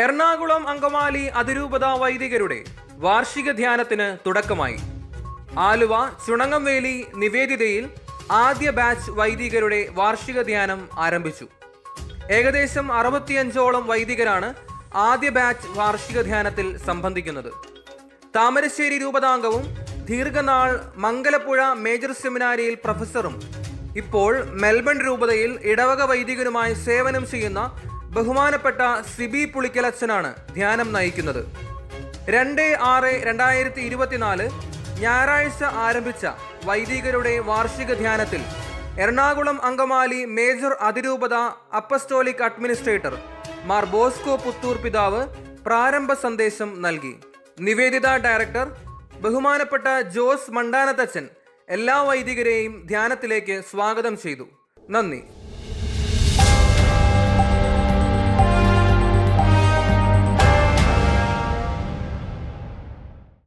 എറണാകുളം അങ്കമാലി അതിരൂപത വൈദികരുടെ വാർഷിക ധ്യാനത്തിന് തുടക്കമായി. ആലുവ ചുണങ്ങംവേലി നിവേദിതയിൽ ആദ്യ ബാച്ച് വൈദികരുടെ വാർഷിക ധ്യാനം ആരംഭിച്ചു. ഏകദേശം അറുപത്തിയഞ്ചോളം വൈദികരാണ് ആദ്യ ബാച്ച് വാർഷിക ധ്യാനത്തിൽ സംബന്ധിക്കുന്നത്. താമരശ്ശേരി രൂപതാംഗവും ദീർഘനാൾ മംഗലപ്പുഴ മേജർ സെമിനാരിയിൽ പ്രൊഫസറും ഇപ്പോൾ മെൽബൺ രൂപതയിൽ ഇടവക വൈദികനുമായി സേവനം ചെയ്യുന്ന ബഹുമാനപ്പെട്ട സിബി പുളിക്കലച്ചനാണ് ധ്യാനം നയിക്കുന്നത്. രണ്ട് ആറ് രണ്ടായിരത്തി ഇരുപത്തിനാല് ഞായറാഴ്ച ആരംഭിച്ച വൈദികരുടെ വാർഷിക ധ്യാനത്തിൽ എറണാകുളം അങ്കമാലി മേജർ അതിരൂപത അപ്പസ്റ്റോലിക് അഡ്മിനിസ്ട്രേറ്റർ മാർ ബോസ്കോ പുത്തൂർ പിതാവ് പ്രാരംഭ സന്ദേശം നൽകി. നിവേദിത ഡയറക്ടർ ബഹുമാനപ്പെട്ട ജോസ് മണ്ടാനത്തച്ഛൻ എല്ലാ വൈദികരെയും ധ്യാനത്തിലേക്ക് സ്വാഗതം ചെയ്തു. നന്ദി.